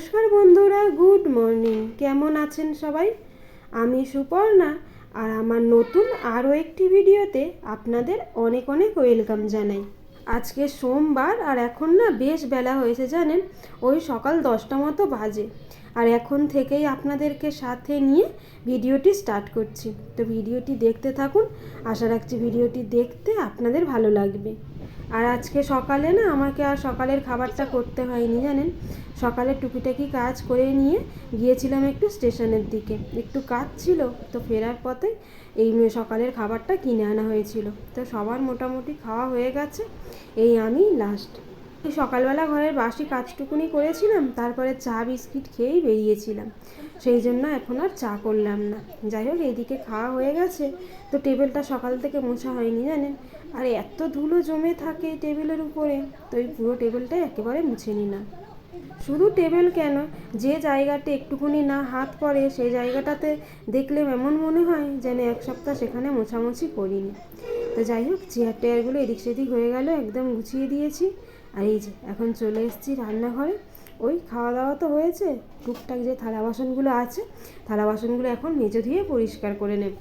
নমস্কার বন্ধুরা, good morning. কেমন আছেন সবাই? আমি সুপর্ণা, আর আমার নতুন আরও একটি ভিডিওতে আপনাদের অনেক অনেক ওয়েলকাম জানাই। আজকে সোমবার, আর এখন না বেশ বেলা হয়েছে জানেন, ওই সকাল দশটা মতো বাজে। আর এখন থেকেই আপনাদেরকে সাথে নিয়ে ভিডিওটি স্টার্ট করছি। তো ভিডিওটি দেখতে থাকুন, আশা রাখছি ভিডিওটি দেখতে আপনাদের ভালো লাগবে। আর আজকে সকালে না আমাকে আর সকালের খাবারটা করতে হয়নি, জানেন? সকালে টুকিটাকি কাজ করে নিয়ে গিয়েছিলাম একটু স্টেশনের দিকে। একটু কাজ ছিল, তো ফেরার পথে এই সকালের খাবারটা কিনে আনা হয়েছিল। তো সবার মোটামুটি খাওয়া হয়ে গেছে, এই আমি লাস্ট সকালবেলা ঘরের বাসি কাজটুকুনি করেছিলাম, তারপরে চা, বিস্কিট খেয়েই বেরিয়েছিলাম। সেই জন্য এখন আর চা করলাম না। যাই হোক, এইদিকে খাওয়া হয়ে গেছে। তো টেবিলটা সকাল থেকে মোছা হয়নি জানেন? আর এত ধুলো জমে থাকে টেবিলের উপরে, তো এই পুরো টেবিলটা একেবারে মুছে নিলাম। শুধু টেবিল কেন? যে জায়গাতে একটুখানি না হাত পড়ে, সেই জায়গাটাতে দেখলে এমন মনে হয় যেন এক সপ্তাহ সেখানে মোছামুছি করিনি। তো যাই হোক চেয়ার টেয়ারগুলো এদিক সেদিক হয়ে গেল, একদম গুছিয়ে দিয়েছি। আর এই যে, এখন চলে এসেছি রান্নাঘরে। ওই খাওয়া দাওয়া তো হয়েছে, টুকটাক যে থালা বাসনগুলো আছে, থালা বাসনগুলো এখন মেজে ধুয়ে পরিষ্কার করে নেব।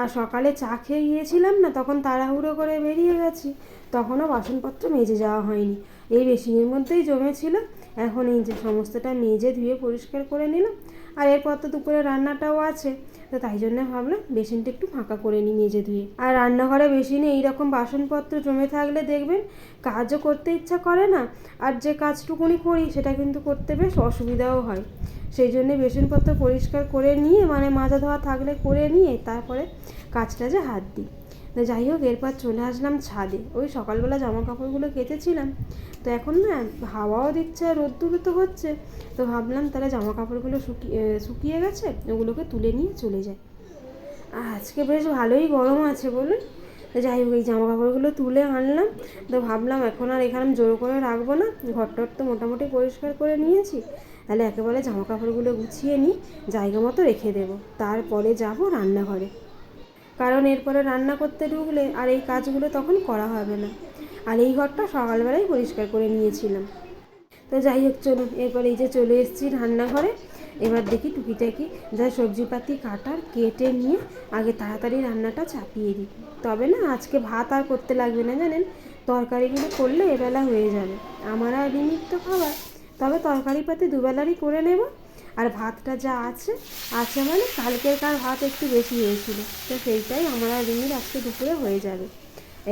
আর সকালে চা খেয়ে গিয়েছিলাম না, তখন তাড়াহুড়ো করে বেরিয়ে গেছি, তখনও বাসনপত্র মেজে যাওয়া হয়নি। এই বেসিনের মধ্যেই জমেছিল, এখন এই যে সমস্তটা মেজে ধুয়ে পরিষ্কার করে নিলাম আর এরপর তো দুপুরে রান্নাটাও আছে। তো তাই জন্য ভাবলাম বেসিনটা একটু ফাঁকা করে নিই মেজে ধুয়ে। আর রান্নাঘরে বেসিনে এইরকম বাসনপত্র জমে থাকলে দেখবেন কাজও করতে ইচ্ছা করে না, আর যে কাজটুকুনি করি সেটা কিন্তু করতে বেশ অসুবিধাও হয়। সেই জন্যে বেসনপত্র পরিষ্কার করে নিয়ে মানে মাজা ধোয়া থাকলে করে নিয়ে তারপরে কাজটা যে হাত দিই। তো যাই হোক, এরপর চলে আসলাম ছাদে। ওই সকালবেলা জামা কাপড়গুলো কেচেছিলাম তো এখন না, হাওয়াও দিচ্ছে আর রোদ্দুরও তো হচ্ছে। তো ভাবলাম তাহলে জামা কাপড়গুলো শুকিয়ে শুকিয়ে গেছে, ওগুলোকে তুলে নিয়ে চলে যায় আজকে বেশ ভালোই গরম আছে বলুন। যাই হোক, এই জামা কাপড়গুলো তুলে আনলাম। তো ভাবলাম এখন আর এখানে জোর করে রাখব না। ঘরটর তো মোটামুটি পরিষ্কার করে নিয়েছি। তাহলে একেবারে জামা কাপড়গুলো গুছিয়ে নিই, জায়গা মতো রেখে দেবো। তারপরে যাব রান্নাঘরে। কারণ এরপরে রান্না করতে ঢুকলে আর এই কাজগুলো তখন করা হবে না। আর এই ঘরটা সকালবেলায় পরিষ্কার করে নিয়েছিলাম। তো যাই হোক, চলুন, এরপর এই যে চলে এসেছি রান্নাঘরে। এবার দেখি টুকিটাকি যা সবজিপাতি কাটার, কেটে নিয়ে আগে তাড়াতাড়ি রান্নাটা চাপিয়ে দিই। তবে না, আজকে ভাত আর করতে লাগবে না, জানেন? তরকারিগুলো করলে এবেলা হয়ে যাবে। আমার আর নিমিত্ত খাবার। তবে তরকারি পাতি দুবেলারই করে নেব। আর ভাতটা যা আছে আছে মানে কালকের কার ভাত একটু বেশি হয়েছিল। তো সেইটাই আমার আর রিমির আজকে দুপুরে হয়ে যাবে।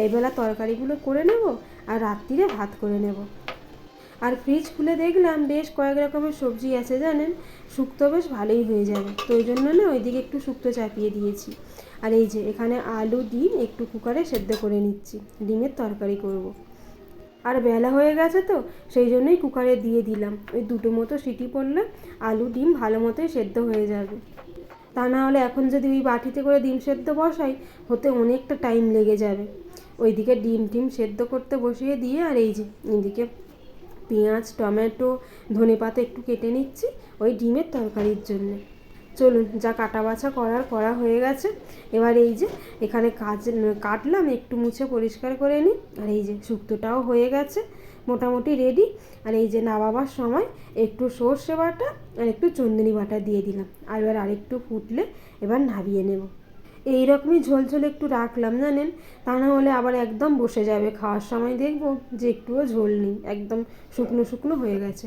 এই বেলা তরকারিগুলো করে নেব আর রাত্রিরে ভাত করে নেব। আর ফ্রিজ খুলে দেখলাম বেশ কয়েক রকমের সবজি আছে জানেন? শুক্তো বেশ ভালোই হয়ে যাবে। তো ওই জন্য না ওইদিকে একটু শুক্তো চাপিয়ে দিয়েছি। আর এই যে এখানে আলু, ডিম একটু কুকারে সেদ্ধ করে নিচ্ছি। ডিমের তরকারি করব। আর বেলা হয়ে গেছে তো, সেই জন্যই কুকারে দিয়ে দিলাম। ওই দুটো মতো সিটি পড়লে আলু, ডিম ভালো মতোই সেদ্ধ হয়ে যাবে। তা না হলে এখন যদি ওই বাটিতে করে ডিম সেদ্ধ বসাই, হতে অনেকটা টাইম লেগে যাবে। ওইদিকে ডিম টিম সেদ্ধ করতে বসিয়ে দিয়ে আর এই যে, এদিকে পেঁয়াজ, টমেটো ধনে পাতা একটু কেটে নিচ্ছি ওই ডিমের তরকারির জন্যে। চলুন যা কাটা বাছা করার, করা হয়ে গেছে। এবার এই যে এখানে কাজ, কাটলাম, একটু মুছে পরিষ্কার করে নিই। আর এই যে শুক্তোটাও হয়ে গেছে, মোটামুটি রেডি আর এই যে নামাবার সময় একটু সর্ষে বাটা আর একটু চন্দনী বাটা দিয়ে দিলাম। আর এবার আরেকটু ফুটলে এবার নাবিয়ে নেব। এই রকমই ঝোল একটু রাখলাম, জানেন? তা না হলে আবার একদম বসে যাবে খাওয়ার সময়, দেখব যে একটুও ঝোল নেই, একদম শুকনো শুকনো হয়ে গেছে।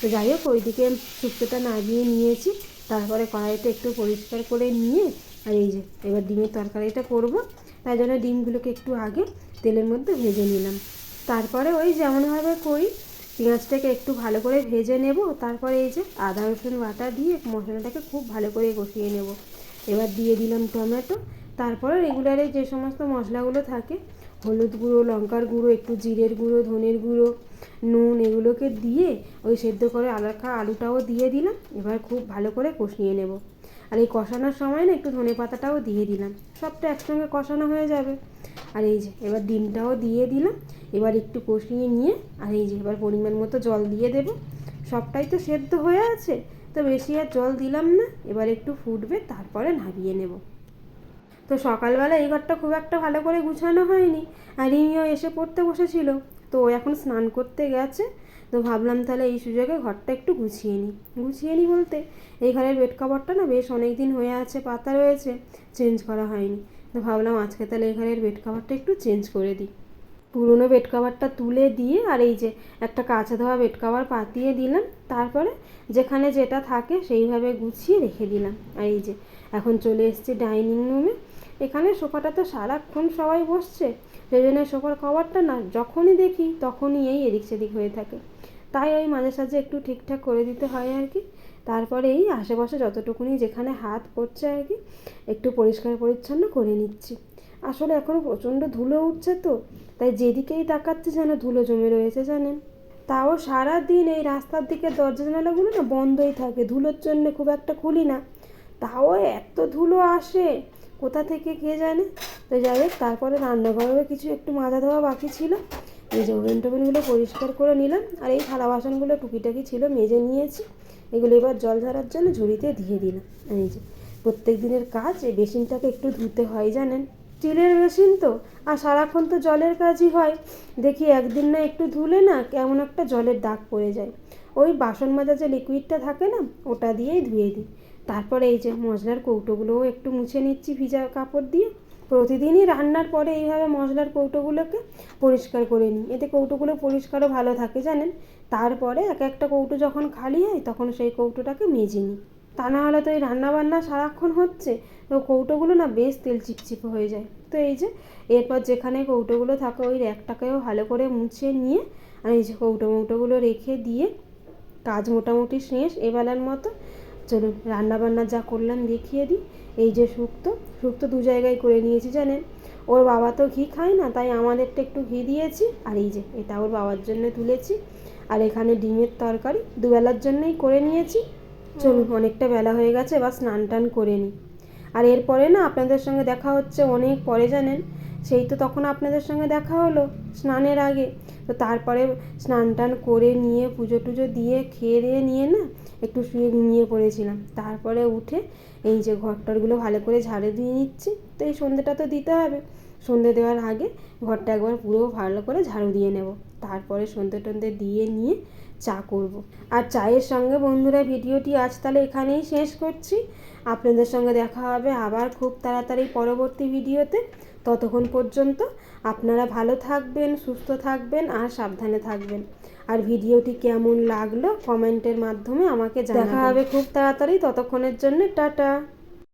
তো যাই হোক, ওইদিকে শুক্তোটা নাবিয়ে নিয়েছি। তারপরে কড়াইটা একটু পরিষ্কার করে নিয়ে, আর এই যে এবার ডিমের তরকারিটা করব। তাই জন্য ডিমগুলোকে একটু আগে তেলের মধ্যে ভেজে নিলাম। তারপরে ওই যেমনভাবে করি, পেঁয়াজটাকে একটু ভালো করে ভেজে নেব। তারপরে এই যে আদা, রসুন বাটা দিয়ে মশলাটাকে খুব ভালো করে কষিয়ে নেব। এবার দিয়ে দিলাম টমেটো। তারপরে রেগুলারে যে সমস্ত মশলাগুলো থাকে হলুদ গুঁড়ো, লঙ্কার গুঁড়ো, একটু জিরের গুঁড়ো, ধনের গুঁড়ো, নুন এগুলোকে দিয়ে ওই সেদ্ধ করে আলাদা আলুটাও দিয়ে দিলাম। এবার খুব ভালো করে কষিয়ে নেব। আর এই কষানোর সময় না একটু ধনে পাতাটাও দিয়ে দিলাম। সবটা একসঙ্গে কষানো হয়ে যাবে। আর এই যে, এবার ডিমটাও দিয়ে দিলাম। এবার একটু কষিয়ে নিয়ে, আর এই যে, এবার পরিমাণ মতো জল দিয়ে দেব। সবটাই তো সেদ্ধ হয়ে আছে। তো বেশি আর জল দিলাম না। এবার একটু ফুটবে, তারপরে নাবিয়ে নেব। তো সকালবেলা এই ঘরটা খুব একটা ভালো করে গুছানো হয়নি। আর রিমিও এসে পড়তে বসেছিল। তো ও এখন স্নান করতে গেছে। তো ভাবলাম তাহলে এই সুযোগে ঘরটা একটু গুছিয়ে নিই। গুছিয়ে নিই বলতে এই ঘরের বেড কাভারটা না বেশ অনেক দিন হয়ে আছে, পাতা রয়েছে, চেঞ্জ করা হয়নি। তো ভাবলাম আজকে তাহলে এই ঘরের বেড কাভারটা একটু চেঞ্জ করে দিই। পুরনো বেড কভারটা তুলে দিয়ে আর এই যে একটা কাঁচা ধোয়া বেড কভার পাতিয়ে দিলাম। তারপরে যেখানে যেটা থাকে সেইভাবে গুছিয়ে রেখে দিলাম। আর এই যে এখন চলে এসেছি ডাইনিং রুমে এখানে সোফাটা তো সারাক্ষণ সবাই বসছে, সেই জন্য সোফার কভারটা না, যখনই দেখি তখনই এই এদিক সেদিক হয়ে থাকে। তাই ওই মাঝে সাঝে একটু ঠিকঠাক করে দিতে হয় আর কি। তারপরে এই আশেপাশে যতটুকুনি যেখানে হাত পড়ছে আর কি, একটু পরিষ্কার পরিচ্ছন্ন করে নিচ্ছি। আসলে এখন প্রচণ্ড ধুলো উঠছে তো, তাই যেদিকেই তাকাচ্ছে যেন ধুলো জমে রয়েছে জানেন। তাও সারা দিন এই রাস্তার দিকে দরজা জানালাগুলো না বন্ধই থাকে, ধুলোর জন্য খুব একটা খুলি না। তাও এত ধুলো আসে, কোথা থেকে কে জানে? তো যাই হোক, তারপরে রান্নাঘরেও কিছু একটু মাজা দেওয়া বাকি ছিল। এই যে ওভেন টোভেনগুলো পরিষ্কার করে নিলাম, আর এই থালা বাসনগুলো টুকিটাকি ছিল, মেজে নিয়েছি। এগুলো এবার জল ঝরার জন্য ঝুড়িতে দিয়ে দিলাম। এই যে প্রত্যেক দিনের কাজ, এই বেসিনটাকে একটু ধুতে হয় জানেন। স্টিলের মেশিন তো? আর সারাক্ষণ তো জলের কাজই হয়। দেখি একদিন না একটু ধুলে না কেমন একটা জলের দাগ পড়ে যায়। ওই বাসন মাজা যে লিকুইডটা থাকে না, ওটা দিয়েই ধুয়ে দিই। তারপরে এই যে মশলার কৌটোগুলোও একটু মুছে নিচ্ছি ভিজা কাপড় দিয়ে। প্রতিদিনই রান্নার পরে এইভাবে মশলার কৌটোগুলোকে পরিষ্কার করে নিই। এতে কৌটোগুলো পরিষ্কারও ভালো থাকে জানেন? তারপরে এক একটা কৌটো যখন খালি হয়, তখন সেই কৌটোটাকে মেজে নিই। তা না হলে তো এই রান্নাবান্না সারাক্ষণ হচ্ছে। তো কৌটোগুলো না বেশ তেল চিপচিপে হয়ে যায়। তো এই যে, এরপর যেখানে কৌটোগুলো থাকে ওই র্যাকটাকেও ভালো করে মুছে নিয়ে আর এই যে কৌটো মৌটোগুলো রেখে দিয়ে কাজ মোটামুটি শেষ। এবেলার মতো চলুন রান্নাবান্না যা করলাম দেখিয়ে দিই। এই যে শুক্তো শুক্তো দু জায়গায় করে নিয়েছি জানেন। ওর বাবা তো ঘি খায় না, তাই আমাদেরটা একটু ঘি দিয়েছি। আর এই যে, এটা ওর বাবার জন্য তুলেছি। আর এখানে ডিমের তরকারি দুবেলার জন্যই করে নিয়েছি। চলুন অনেকটা বেলা হয়ে গেছে, এবার স্নান টান করে নিই আর এরপরে না, আপনাদের সঙ্গে দেখা হচ্ছে অনেক পরে, জানেন? সেই তো তখন আপনাদের সঙ্গে দেখা হলো, স্নানের আগে। তো তারপরে স্নান টান করে নিয়ে, পুজো টুজো দিয়ে, খেয়ে দিয়ে নিয়ে না, একটু শুয়ে ঘুমিয়ে পড়েছিলাম। তারপরে উঠে এই যে ঘরটরগুলো ভালো করে ঝাড়ু দিয়ে নিচ্ছি। তো এই সন্ধ্যেটা তো দিতে হবে। সন্ধে দেওয়ার আগে ঘরটা একবার পুরো ভালো করে ঝাড়ু দিয়ে নেব। তারপরে সন্ধে টন্ধে দিয়ে নিয়ে চা করব। আর চায়ের সঙ্গে বন্ধুরা ভিডিওটি আজ তাহলে এখানেই শেষ করছি। আপনাদের সঙ্গে দেখা হবে আবার খুব তাড়াতাড়ি পরবর্তী ভিডিওতে। ততক্ষণ পর্যন্ত আপনারা ভালো থাকবেন সুস্থ থাকবেন আর সাবধানে থাকবেন। আর ভিডিওটি কেমন লাগল কমেন্টের মাধ্যমে আমাকে দেখা হবে খুব তাড়াতাড়ি ততক্ষণের জন্য টাটা।